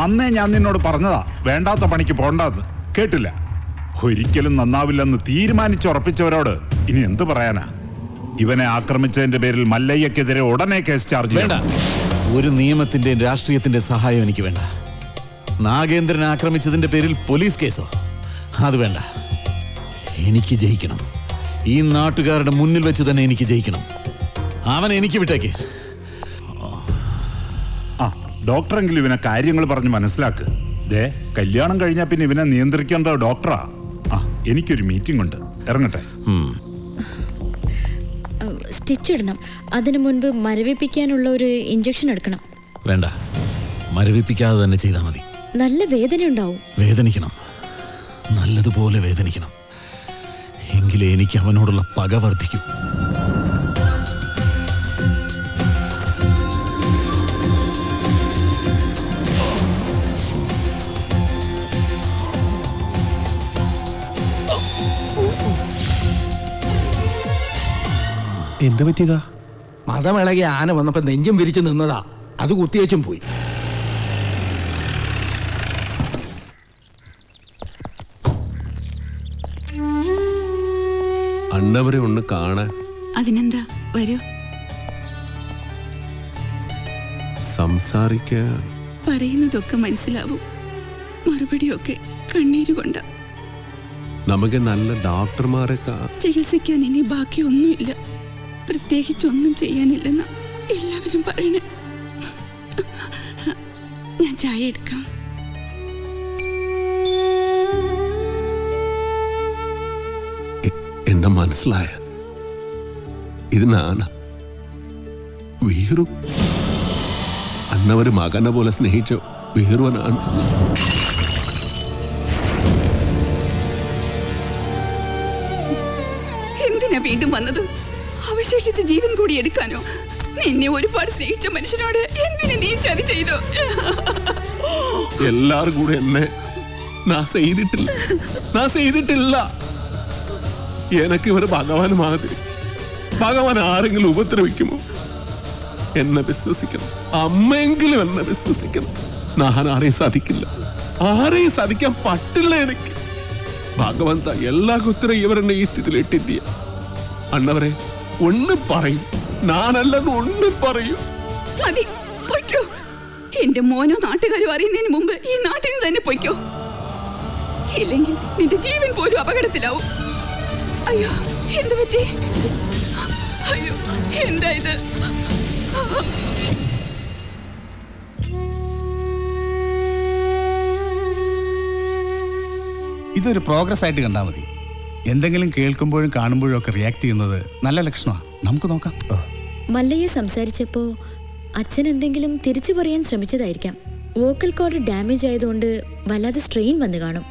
അന്നേ ഞാൻ നിന്നോട് പറഞ്ഞതാ വേണ്ടാത്ത പണിക്ക് പോണ്ടെന്ന്. കേട്ടില്ല. ഒരിക്കലും നന്നാവില്ലെന്ന് തീരുമാനിച്ചുറപ്പിച്ചവരോട് ഇനി എന്ത് പറയാനാ? ഇവനെ ആക്രമിച്ചതിന്റെ പേരിൽ മല്ലയ്യക്കെതിരെ ഉടനെ കേസ് ചാർജ് വേണ്ട. ഒരു നിയമത്തിന്റെയും രാഷ്ട്രീയത്തിന്റെ സഹായം എനിക്ക് വേണ്ട. നാഗേന്ദ്രൻ ആക്രമിച്ചതിന്റെ പേരിൽ പോലീസ് കേസോ? അത് വേണ്ട. എനിക്ക് ജയിക്കണം. ഈ നാട്ടുകാരുടെ മുന്നിൽ വെച്ച് തന്നെ എനിക്ക് ജയിക്കണം. അവൻ എനിക്ക് വിട്ടേക്ക്. ഡോക്ടറെങ്കിലും ഇവനെ കാര്യങ്ങൾ പറഞ്ഞ് മനസ്സിലാക്ക്. ദേ കല്യാണം കഴിഞ്ഞാൽ പിന്നെ ഇവനെ നിയന്ത്രിക്കേണ്ട ഡോക്ടറാ. ആ എനിക്കൊരു മീറ്റിംഗ് ഉണ്ട്. ഇറങ്ങട്ടെ. സ്റ്റിച്ച് ഇടണം അതിനു മുൻപ് മരവിപ്പിക്കാനുള്ള ഒരു ഇഞ്ചക്ഷൻ എടുക്കണം. വേണ്ട. മരവിപ്പിക്കാതെ തന്നെ ചെയ്താൽ മതി. നല്ല വേദന ഉണ്ടാവും. വേദനിക്കണം. നല്ലതുപോലെ വേദനിക്കണം. എങ്കിലേ എനിക്ക് അവനോടുള്ള പക വർദ്ധിക്കൂ. എന്ത് പറ്റിയതാ? മതമിളകി ആന വന്നപ്പോ നെഞ്ചും വിരിച്ചു നിന്നതാ. അത് കുത്തിയേച്ചും പോയി. അണ്ണവരെ ഒന്ന് കാണാൻ. അതിനെന്താ? വരൂ. സംസാരിക്ക. പറയുന്നതൊക്കെ മനസ്സിലാവും. മറുപടിയൊക്കെ കണ്ണീര് കൊണ്ട. നമുക്ക് നല്ല ഡോക്ടർമാരൊക്കെ. ചികിത്സിക്കാൻ ഇനി ബാക്കിയൊന്നുമില്ല. പ്രത്യേകിച്ചൊന്നും ചെയ്യാനില്ലെന്ന് എല്ലാവരും പറയണേ. ഞാൻ ചായ എടുക്കാം. എന്നെ മനസ്സിലായ? ഇത് നാണ വീറു അന്നവര് മകനെ പോലെ സ്നേഹിച്ച വീറുവനാണ്. എന്തിനാ വീണ്ടും വന്നത്? അവശേഷിച്ച ജീവൻ കൂടി എടുക്കാനോ? നിന്നെ ഒരുപാട് സ്നേഹിച്ച മനുഷ്യനോട് എന്തിനു നീ ചതി ചെയ്തു? എല്ലാരും കൂടെ എന്നെ ചെയ്തിട്ടില്ല. ചെയ്തിട്ടില്ല. എനക്ക് ഇവർ ഭഗവാൻ മാതിരി ഭഗവാൻ ആരെങ്കിലും ഉപദ്രവിക്കുമോ? എന്നെ വിശ്വസിക്കണം. അമ്മയെങ്കിലും എന്നെ വിശ്വസിക്കണം. ഞാൻ ആരെയും സാധിക്കില്ല. ആരെയും സാധിക്കാൻ പറ്റില്ല എനിക്ക്. ഭഗവാൻ എല്ലാ കുത്തരം ഇവരെന്നെ ഈ സ്ഥിതിയിൽ ഇട്ടിദ്യ അണ്ണവരെ ഒന്ന് പറയും. ഞാനല്ലെന്ന് ഒന്ന് പറയൂ. മതി പൊയ്ക്കോ. എന്റെ മോനോ നാട്ടുകാരും അറിയുന്നതിന് മുമ്പ് ഈ നാട്ടിൽ നിന്ന് തന്നെ പൊയ്ക്കോ. ഇല്ലെങ്കിൽ നിന്റെ ജീവൻ പോലും അപകടത്തിലാവും. അയ്യോ എന്ത് പറ്റി? അയ്യോ എന്താ ഇത്? ഇതൊരു പ്രോഗ്രസ് ആയിട്ട് കണ്ടാൽ മതി. എന്തെങ്കിലും കേൾക്കുമ്പോഴും കാണുമ്പോഴും ഒക്കെ റിയാക്ട് ചെയ്യുന്നത് നല്ല ലക്ഷണമാണ് നമുക്ക് നോക്കാം. മല്ലയെ സംസാരിച്ചപ്പോ അച്ഛൻ എന്തെങ്കിലും തിരിച്ചു പറയാൻ ശ്രമിച്ചതായിരിക്കാം. വോക്കൽ കോഡ് ഡാമേജ് ആയതുകൊണ്ട് വല്ലാതെ സ്ട്രെയിൻ വന്നു കാണും.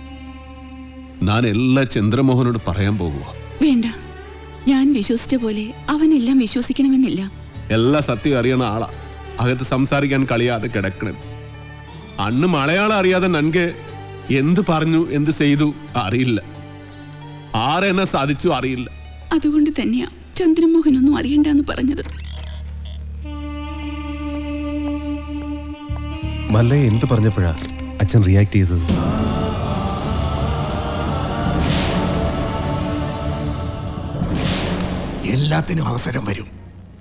ഞാൻ എല്ലാ ചന്ദ്രമോഹനോട് പറയാൻ പോകുക വേണ്ട. ഞാൻ വിശ്വസിച്ച പോലെ അവനെല്ലാം വിശ്വസിക്കണമെന്നില്ല. എല്ലാ സത്യം അറിയണ ആളാ. അകത്ത് സംസാരിക്കാൻ കളിയാതെ കിടക്കണം. അന്ന് മലയാളം അറിയാതെ നൻകെ എന്ത് പറഞ്ഞു എന്ത് ചെയ്തു അറിയില്ല. ആരെന്നെ സാധിച്ചു അറിയില്ല. അതുകൊണ്ട് തന്നെയാ ചന്ദ്രമോഹൻ ഒന്നും അറിയണ്ടെന്ന് പറഞ്ഞത്. മല്ലയെ എന്ത് പറഞ്ഞപ്പോഴാ അച്ഛൻ റിയാക്ട് ചെയ്തത്? എല്ലാത്തിനും അവസരം വരും.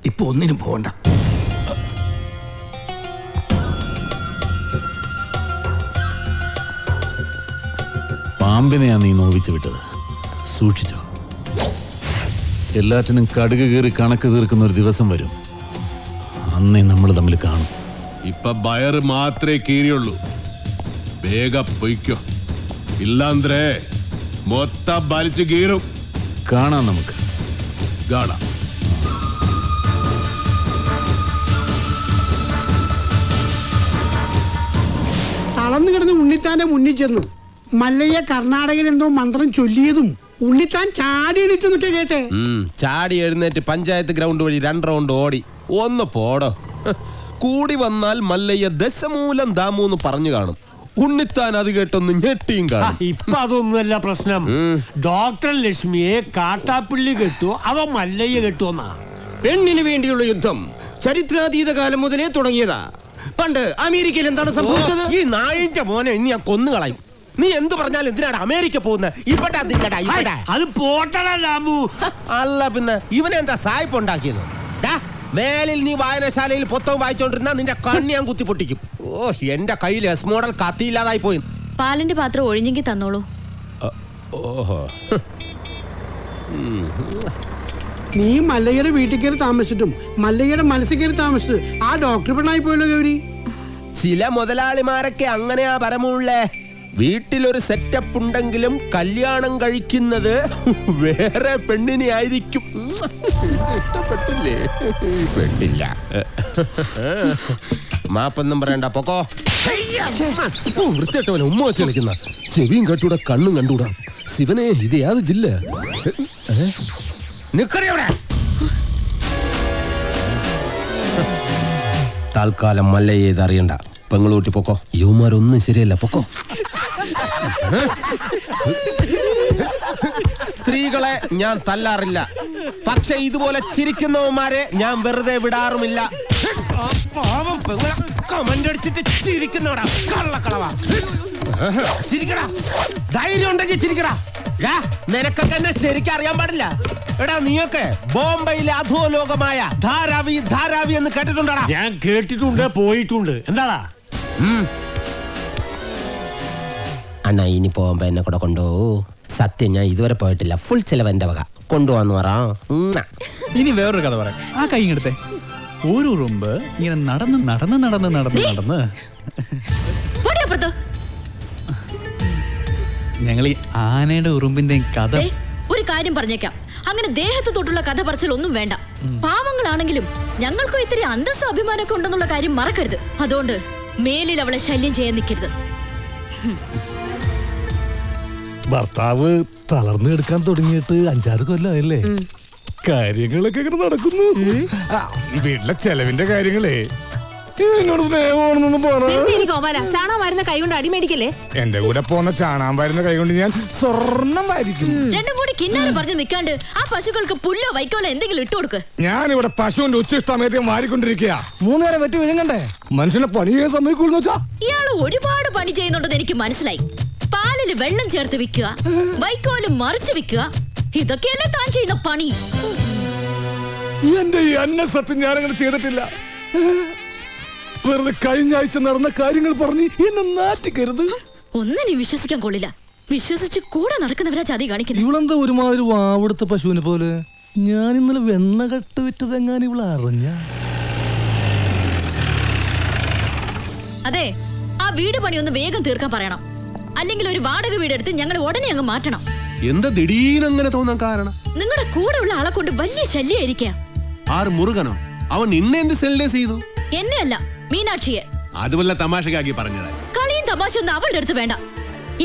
ഇപ്പൊ ഒന്നിനും പോകണ്ട പാമ്പിനെയാ നീ നോവിച്ചു വിട്ടത്. സൂക്ഷിച്ചോ. എല്ലാറ്റിനും കടുക് കീറി കണക്ക് തീർക്കുന്ന ഒരു ദിവസം വരും. അന്നേ നമ്മൾ തമ്മിൽ കാണും. ഇപ്പൊ ബയർ മാത്രമേ കീറിയുള്ളൂ. വേഗ പൊയ്ക്കോ. ഇല്ലാന്ത്രേ മൊത്തം വലിച്ചു കീറും. കാണാം നമുക്ക്. കാണാം തളർന്നു കിടന്ന് ഉണ്ണിത്താന്റെ മുന്നിൽ ചെന്നു. മല്ലയ്യ കർണാടകയിൽ എന്തോ മന്ത്രം ചൊല്ലിയതും ഉണ്ണിത്താൻ ചാടി എഴുന്നേറ്റ് കേട്ടെ. ചാടി എഴുന്നേറ്റ് പഞ്ചായത്ത് ഗ്രൗണ്ട് വഴി രണ്ട് റൗണ്ട് ഓടി. ഒന്ന് പോടോ. കൂടി വന്നാൽ മല്ലയ്യ ദശമൂലം ദാമൂന്ന് പറഞ്ഞു കാണും. ഉണ്ണിത്താൻ അത് കേട്ടൊന്ന് ഞെട്ടിയും കാണും. ഇപ്പൊ അതൊന്നുമല്ല പ്രശ്നം. ഡോക്ടർ ലക്ഷ്മിയെ കാട്ടാപ്പിള്ളി കെട്ടു അവ മല്ലയ്യ കെട്ടുവന്നാ പെണ്ണിന് വേണ്ടിയുള്ള യുദ്ധം ചരിത്രാതീത കാലം മുതലേ തുടങ്ങിയതാ. പണ്ട് അമേരിക്കയിൽ എന്താണ് സംഭവിച്ചത്? ഈ നായിന്റെ മോനെ ഇനി ഞാൻ കൊന്നുകളയും. നീ എന്ത് പറഞ്ഞാലും എന്തിനാണ് അമേരിക്ക പോകുന്നത് ഇവിടെ ഇവിടെ. അത് പോട്ടടാ ദാമു അല്ല പിന്നെ ഇവനെന്താ സായിപ്പ് ഉണ്ടാക്കിയത് മേലിൽ നീ വായനശാലയിൽ പൊത്തവും വായിച്ചോണ്ടിരുന്ന നിന്റെ കണ്ണി ഞാൻ കുത്തി പൊട്ടിക്കും. ഓ എന്റെ കയ്യിൽ എസ് മോഡൽ കത്തിയില്ലാതായി പോയി. പാലിന്റെ പാത്രം ഒഴിഞ്ഞെങ്കിൽ തന്നോളൂ. ഓഹോ. നീ മല്ലയ്യയുടെ വീട്ടിൽ കയറി താമസിച്ചിട്ടും മല്ലയ്യയുടെ മനസ്സിൽ കയറി താമസിച്ചത് ആ ഡോക്ടർ പെണ്ണായി പോയല്ലോ ഗൗരി. ചില മുതലാളിമാരൊക്കെ അങ്ങനെയാ പരമുള്ളേ വീട്ടിലൊരു സെറ്റപ്പ് ഉണ്ടെങ്കിലും കല്യാണം കഴിക്കുന്നത് വേറെ പെണ്ണിനെ ആയിരിക്കും ഇഷ്ടപ്പെട്ടില്ലേ? പെട്ടില്ല മാപ്പൊന്നും പറയണ്ട പൊക്കോ. ഓ, വൃത്തികെട്ടവനെ ഉമ്മ വെച്ച് കളിക്കുന്ന. ചെവിയും കെട്ടൂടെ കണ്ണും കണ്ടൂടാ ശിവനെ ഇത് ഏത് ജില്ല? അവിടെ. തൽക്കാലം മല്ലയെ ഇത് അറിയണ്ട. പെങ്ങളൂട്ടി പൊക്കോ. യുവമാരൊന്നും ശരിയല്ല പൊക്കോ. സ്ത്രീകളെ ഞാൻ തല്ലാറില്ല. പക്ഷെ ഇതുപോലെ ചിരിക്കുന്നവന്മാരെ ഞാൻ വെറുതെ വിടാറുമില്ല. ആ പാവം കമന്റ് അടിച്ചിട്ട് ചിരിക്കുന്നവടാ. കള്ളക്കളവാ. ചിരിക്കടാ. ധൈര്യം ഉണ്ടെങ്കിൽ ചിരിക്കടാ. നിനക്കൊക്കെ എന്നെ ശരിക്കും അറിയാൻ പാടില്ല. എടാ നീയൊക്കെ ബോംബെയിലെ അധോലോകമായ ധാരാവി ധാരാവി എന്ന് കേട്ടിട്ടുണ്ടടാ? ഞാൻ കേട്ടിട്ടുണ്ട് പോയിട്ടുണ്ട്. എന്താടാ? അണ്ണാ ഇനി പോകുമ്പോ എന്നെ കൂടെ കൊണ്ടുപോകൂ സത്യം ഞാൻ ഇതുവരെ പോയിട്ടില്ല. ഫുൾ ചെലവ് എന്റെ വക. കൊണ്ടുപോവാന്ന് പറ. ഇനി വേറൊരു കഥ പറയാം. ആ കൈ എടുത്തേ. ഒരു ഉറുമ്പ് ഇങ്ങനെ നടന്ന് നടന്ന് നടന്ന് നടന്ന് നടന്ന്. ഞങ്ങൾ ഈ ആനയുടെ ഉറുമ്പിന്റെ കഥ ഒരു കാര്യം പറഞ്ഞേക്കാം. അങ്ങനെ ദേഹത്ത് തൊട്ടുള്ള കഥ പറച്ചിൽ ഒന്നും വേണ്ട. പാവങ്ങളാണെങ്കിലും ഞങ്ങൾക്കും ഇത്തിരി അന്തസ്സ അഭിമാനമൊക്കെ ഉണ്ടെന്നുള്ള കാര്യം മറക്കരുത്. അതുകൊണ്ട് മേലിൽ അവളെ ശല്യം ചെയ്യാൻ നിൽക്കരുത്. ഭർത്താവ് തളർന്നു എടുക്കാൻ തുടങ്ങിയിട്ട് അഞ്ചാറ് കൊല്ലമായല്ലേ കാര്യങ്ങളൊക്കെ ഇങ്ങനെ നടക്കുന്നു. ആ, വീട്ടിലെ ചെലവിന്റെ കാര്യങ്ങളേ. എന്നോട് സ്നേഹമാണെന്നൊന്നും പറ. ഗോപാല? ചാണകം വരുന്ന കൈ കൊണ്ട് അടിമേടിക്കല്ലേ എന്റെ കൂടെ പോന്ന ചാണാൻ വരുന്ന കൈകൊണ്ട് ഞാൻ സ്വർണം വാരിക്കും. രണ്ടും കൂടി കിന്നാരം പറഞ്ഞു നിൽക്കാണ്ട് ആ പശുക്കൾക്ക് പുല്ലോ വൈക്കോലോ എന്തെങ്കിലും ഇട്ടു കൊടുക്ക്. ഇവിടെ പശുവിന്റെ ഉച്ചിഷ്ടമയത്തേക്കും വാരിക്കൊണ്ടിരിക്കുക മൂന്നേരം വെട്ടി വിഴുങ്ങണ്ടേ? മനുഷ്യനെ പണി ചെയ്യാൻ സമ്മതിക്കൂന്ന് വെച്ചാ. ഇയാൾ ഒരുപാട് പണി ചെയ്യുന്നുണ്ടെന്ന് എനിക്ക് മനസ്സിലായി. പാലിൽ വെള്ളം ചേർത്ത് വിൽക്കുക വൈക്കോൽ മറിച്ച് വിൽക്കുക ഇതൊക്കെയല്ലേ താൻ ചെയ്യുന്ന പണി? എന്റെ ഈ അന്ന സത്യം ഞാനങ്ങനെ ചെയ്തിട്ടില്ല. വെറുതെ കഴിഞ്ഞ ആഴ്ച നടന്ന കാര്യങ്ങൾ പറഞ്ഞ് എന്നെ നാറ്റിക്കരുത്. ഒന്നിനും വിശ്വസിക്കാൻ കൊള്ളില്ല. വിശ്വസിച്ച് കൂടെ നടക്കുന്നവരാ ചതി കാണിക്കുന്നത്. ഇവളെന്താ ഒരുമാതിരി വാവെടുത്ത പശുവിനെ പോലെ? ഞാൻ ഇന്നലെ വെണ്ണ കട്ട് വിറ്റതെങ്ങാൻ ഇവൾ അറിഞ്ഞ? അതെ ആ വീട് പണി ഒന്ന് വേഗം തീർക്കാൻ പറയണം. അല്ലെങ്കിൽ ഒരു വാടക വീട് എടുത്ത് ഞങ്ങൾ ഉടനെ അങ്ങ് മാറ്റണം. എന്താ ദിടീരങ്ങനെ തോന്നാൻ കാരണം? നിങ്ങളുടെ കൂടെ ഉള്ള ആളെ കൊണ്ട് വലിയ ശല്യായിരിക്കാം. ആറ് മുരുകനോ അവൻ നിന്നെ എന്ത് സെൽഡേ ചെയ്തു? എന്നെ അല്ല മീനാക്ഷിയെ അതുപോലെ തമാശക്കാക്കി പറഞ്ഞതാ കളിയും തമാശ ഒന്നും അവളുടെ അടുത്ത് വേണ്ട.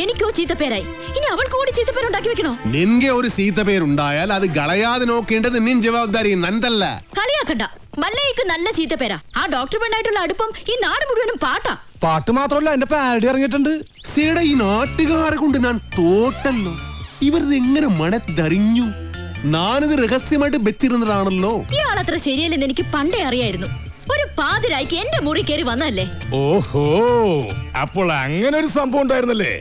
എനിക്കോ ചീത്തപ്പേരായി. ഇനി അവൾക്ക് കൂടി ചീത്തപ്പേരുണ്ടാക്കി വെക്കണോ? നിന്റെ ഒരു ചീത്തപ്പേരുണ്ടായാൽ അത് കളയാതെ നോക്കേണ്ടത് നിൻ ജവാബ്ദാരി നന്തല്ല കളിയാക്കണ്ട. മല്ലയ്ക്ക് നല്ല ചീത്തപ്പേരാ. ആ ഡോക്ടർ പെണ്ണായിട്ടുള്ള അടുപ്പം ഈ നാട് മുഴുവനും പാട്ടാ. പാട്ട് മാത്രമല്ല എന്റെ പാരഡി ഇറങ്ങിയിട്ടുണ്ട്. സേട ഈ നാട്ടുകാരെ കൊണ്ട് ഞാൻ തോട്ടല്ലോ ഇവരിത് എങ്ങനെ മണത്തറിഞ്ഞു ഞാനിത് രഹസ്യമായിട്ട് വെച്ചിരുന്നതാണല്ലോ. ഇയാളത്ര ശരിയല്ലെന്ന് എനിക്ക് പണ്ടേ അറിയായിരുന്നു. ഒരു പാതിരായിക്ക് എന്റെ മുറി കയറി വന്നല്ലേ ഓഹോ അപ്പോൾ അങ്ങനെ ഒരു സംഭവം ഉണ്ടായിരുന്നല്ലേ?